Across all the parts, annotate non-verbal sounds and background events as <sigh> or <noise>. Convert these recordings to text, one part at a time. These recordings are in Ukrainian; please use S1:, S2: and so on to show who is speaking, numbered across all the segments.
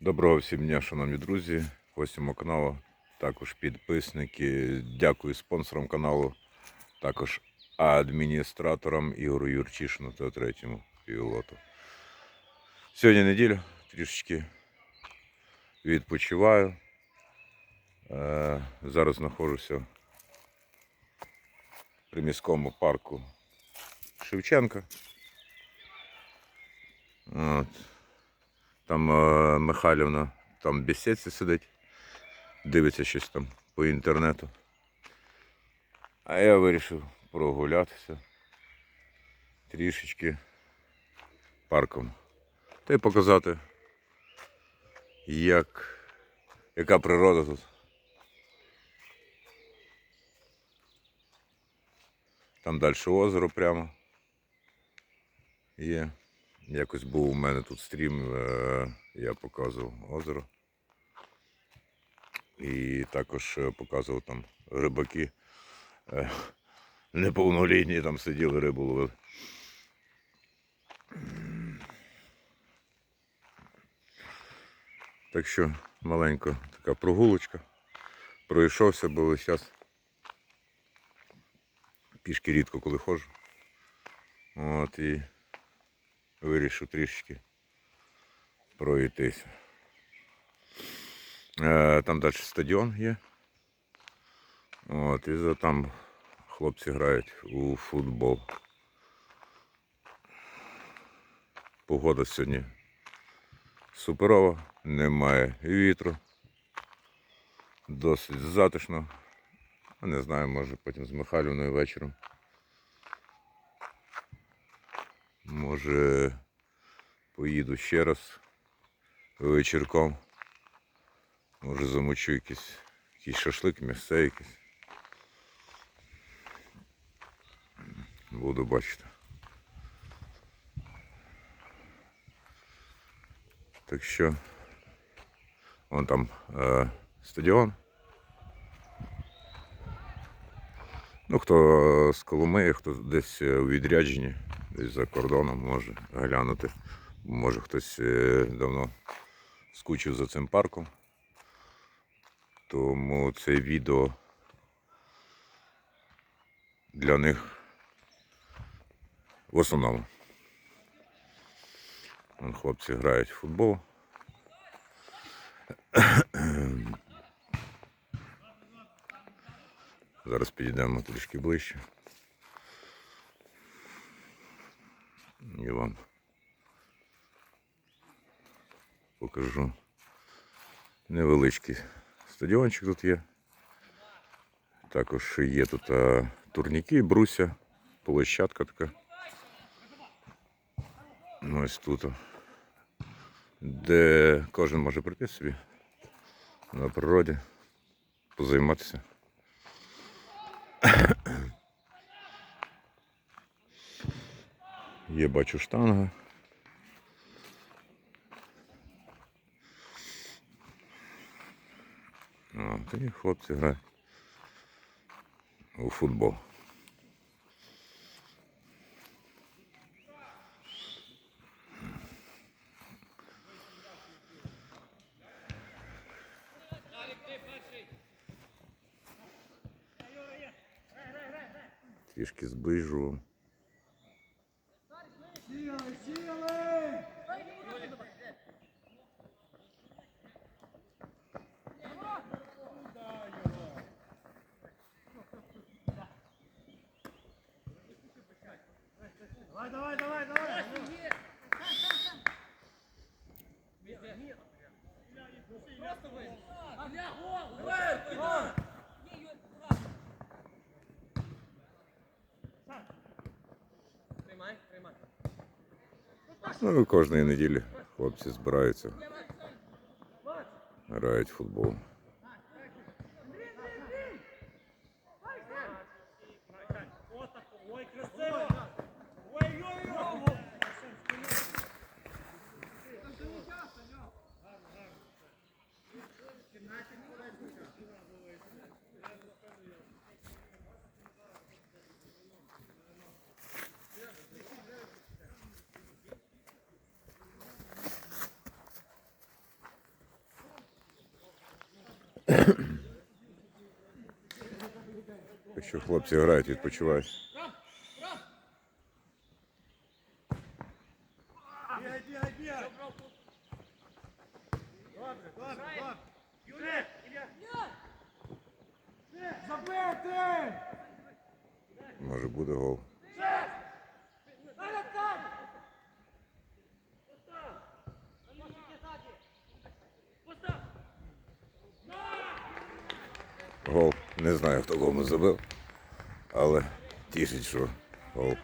S1: Доброго всім дня, шановні друзі, гості каналу, також підписники. Дякую спонсорам каналу, також адміністраторам Ігору Юрчишину та третьому пілоту. Сьогодні неділя, трішечки відпочиваю. Е, зараз знаходжуся при міському парку Шевченка. От. Там е, Михайлівна там в бесідці сидить, дивиться щось там по інтернету. А я вирішив прогулятися трішечки парком. Та й показати, як, яка природа тут. Там далі озеро прямо є. Якось був у мене тут стрім, е, я показував озеро. І також е, показував там рибаки. е, Неповнолітні там сиділи, рибу ловили. Так що маленька така прогулочка. Пройшовся, бо зараз пішки рідко коли ходжу. От і вирішив трішечки пройтися. Е, Там далі стадіон є. От, і там хлопці грають у футбол. Погода сьогодні суперова, немає вітру. Досить затишно. Не знаю, може потім з Михайлівною вечором. Може поїду ще раз вечірком. Може замочу якийсь, якийсь шашлик, м'ясце якесь. Буду бачити. Так що вон там е, стадіон. Ну, хто з Коломиї, хто десь е, у відрядженні, десь за кордоном може глянути. Може хтось е, давно скучив за цим парком. Тому це відео для них в основному. Вон хлопці грають в футбол. Зараз підійдемо трішки ближче. І вам покажу. Невеличкий стадіончик тут є. Також є тут а, турніки, бруся, площадка така. Ну, Ось тут. Де кожен може прийти собі на природі, позайматися. Є бачу штанга. А, і хлопці грають у футбол.
S2: Давай, давай, давай, давай.
S3: Тримай, тримай.
S1: Ну, кожної неділі хлопці збираються, грають в футбол. Якщо хлопці грають, відпочивають. Не знаю, хто не забив, але тішить, що гол.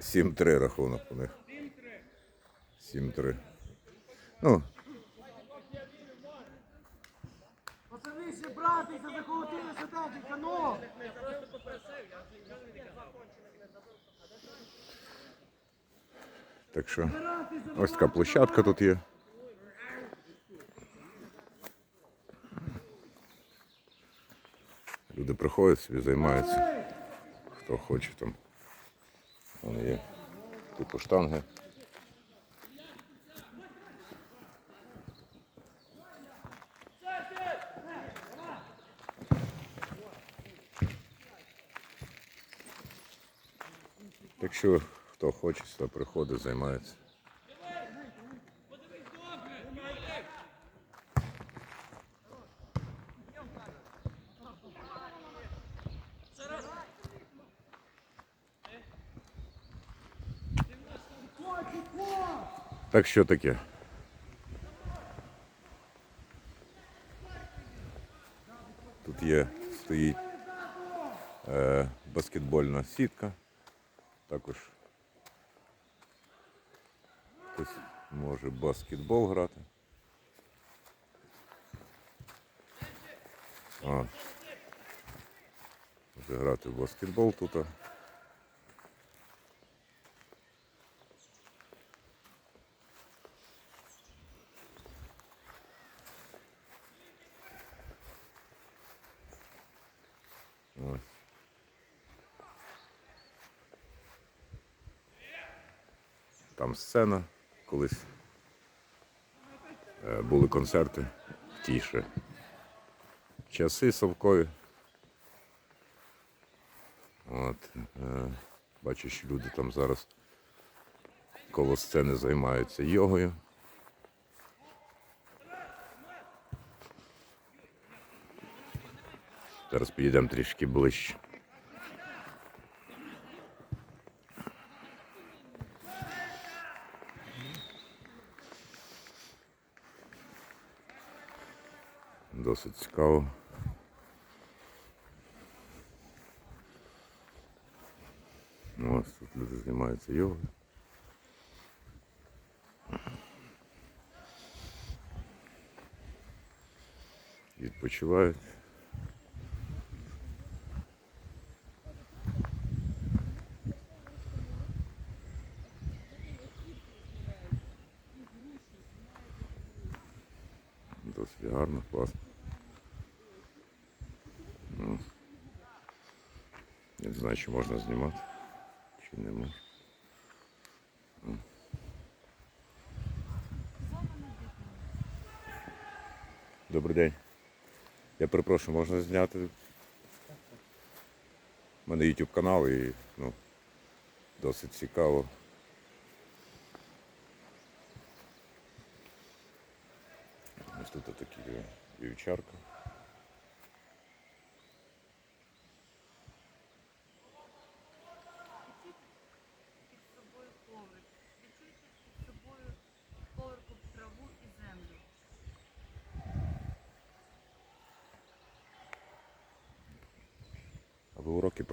S1: 7-3 рахунок у них. 7-3. Ну,
S2: Пацани, ще братися, заколотилися декілька, ну!
S1: так що ось така площадка тут є. Люди приходять собі, займаються. Хто хоче там. Вони є типу штанги. Так що хто хоче, сюди приходить, займається. Так що таке? Тут є, стоїть е, баскетбольна сітка. Також хтось може баскетбол грати. А, може грати в баскетбол тут. Сцена колись. е, Були концерти ті часи совкові. От, е, бачу, люди там зараз коло сцени займаються йогою. Зараз підійдемо трішки ближче. Досить цікаво. Ось тут люди займаються йогою. Відпочивають. Знаю, чи можна знімати, чи не можна. Добрий день. Я перепрошую, можна зняти. У мене YouTube канал і ну, досить цікаво. Ось тут такі вівчарка.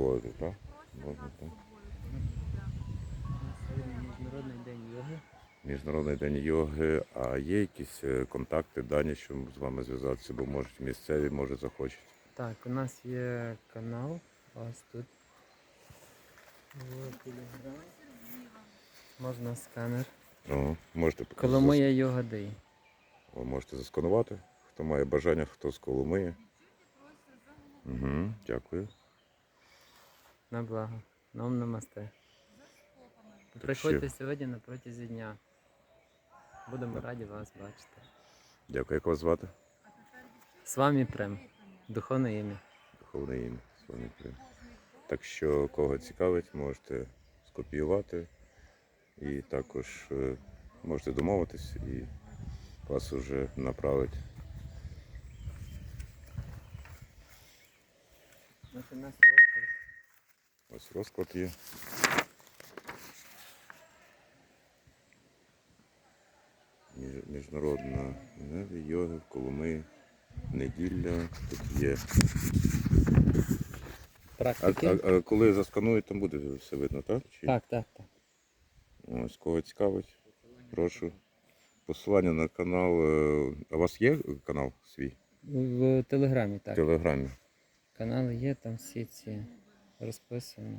S1: Ви так? Можна так.
S4: Міжнародний день йоги.
S1: Міжнародний день йоги, а є якісь е, контакти, дані, що з вами зв'язатися, бо можуть місцеві, може захочуть.
S4: Так, у нас є канал. Ось тут. Телеграм. Можна сканер.
S1: Ну, можете зас-
S4: Коломия Йога Дей.
S1: ви можете засканувати, хто має бажання, хто з Коломиї. Угу, дякую.
S4: На благо. Нам намасте. Приходьте сьогодні на протязі дня. Будемо раді вас бачити.
S1: Дякую, як вас звати?
S4: З вами прям. Духовне ім'я.
S1: Духовне ім'я. з вами прям. Так що, кого цікавить, можете скопіювати і також е, можете домовитись і вас вже направить.
S4: Ось у нас розклад.
S1: Ось розклад є. Міжнародна небі, йоги, Коломи, неділя. Тут є. А, а, а коли засканують, там буде все видно, так? Чи...
S4: Так, так, так.
S1: Ось кого цікавить, прошу. Посилання на канал. е, А у вас є канал свій?
S4: В телеграмі, так. В.
S1: Телеграмі.
S4: Канали є, там всі ці розписані.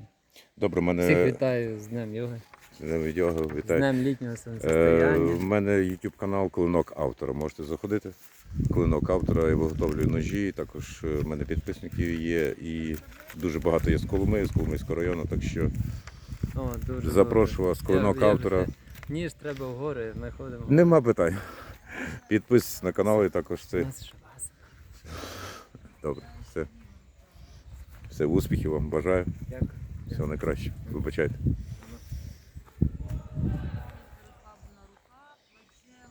S1: Добре, мене
S4: Всіх вітаю з Днем йоги,
S1: з Днем йоги,
S4: з. Днем літнього
S1: Е,
S4: сонцестояння.
S1: в мене YouTube канал Клинок автора. Можете заходити. Клинок автора, я виготовлюю ножі. Також е, в мене підписники є і дуже багато є з Коломи, з Коломийського району. Так що
S4: О, дуже
S1: запрошую вас. Клинок
S4: Я- я
S1: автора.
S4: вже- <laughs> Ніж треба в гори, ми ходимо.
S1: Нема питань. Підписуйтесь на канал і також
S4: У
S1: це. Добре, все. Успіхів вам бажаю.
S4: Дякую.
S1: Всього найкраще. Вибачайте.
S5: Розслаблена рука, плече,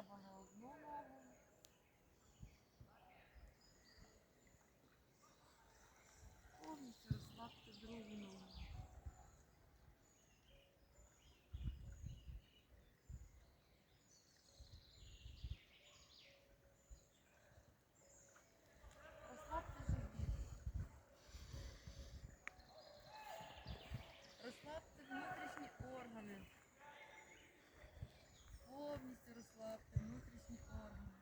S5: розслабили одну ногу. Повністю розслабте другу ногу. Розслабте живіт. Розслабте внутрішні органи. Повністю розслабте внутрішні органи.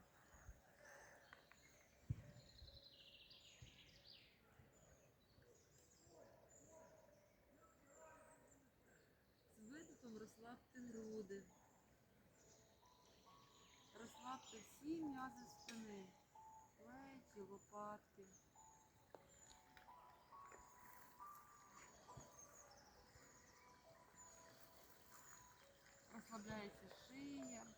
S5: З розслабте груди. Розслабте всі м'язи спини, плечі, лопатки. Розслабляється шия.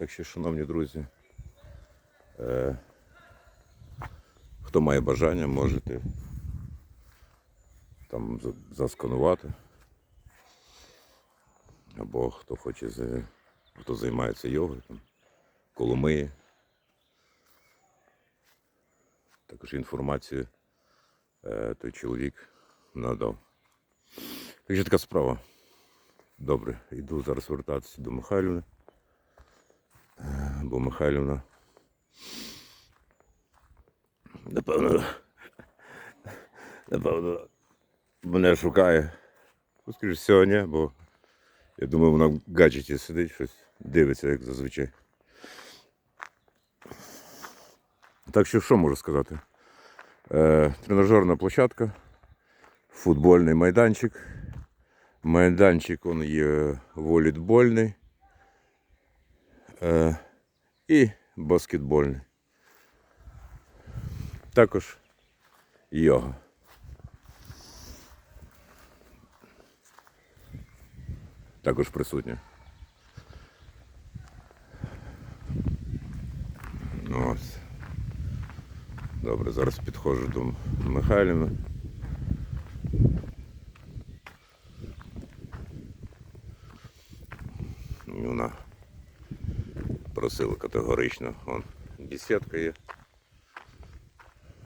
S1: Так що, шановні друзі, е, хто має бажання, можете там засканувати. Або хто хоче, хто займається йогою, там, Коломиї. Також інформацію е, той чоловік надав. Так що така справа. Добре, йду зараз вертатися до Михайлівни бо Михайлівна. Напевно, напевно, мене шукає. Ну, скажи, сьогодні, бо я думаю, вона в гаджеті сидить, щось дивиться, як зазвичай. Так що що можу сказати? Е, тренажерна площадка, футбольний майданчик. Майданчик він є волейбольний е, і баскетбольне. Також йога. Також присутня. Ось. Добре, зараз підходжу до Михайлівни. Вона просила категорично. Вон, десятка є.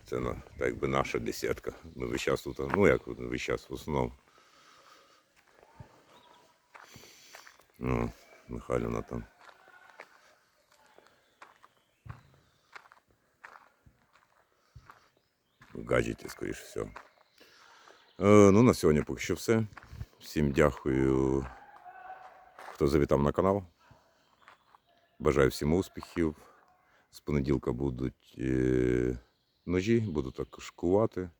S1: Це так якби наша десятка. Ми весь час тут, ну як весь час в основному. Ну, Михайлівна там. В гаджеті, скоріше всього. Е, ну, на сьогодні поки що все. Всім дякую, хто завітав на канал. Бажаю всім успіхів. З понеділка будуть е, ножі, буду також кувати.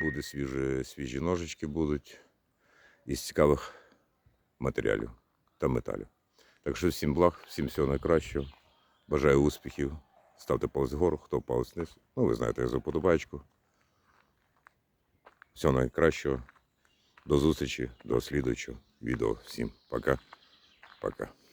S1: Буде свіжі, свіжі ножички будуть із цікавих матеріалів та металів. Так що всім благ, всім всього найкращого. Бажаю успіхів. Ставте палець вгору, хто палець вниз. Ну, ви знаєте, я за вподобайку. Всього найкращого. До зустрічі, до слідуючого відео. Всім пока. Пока.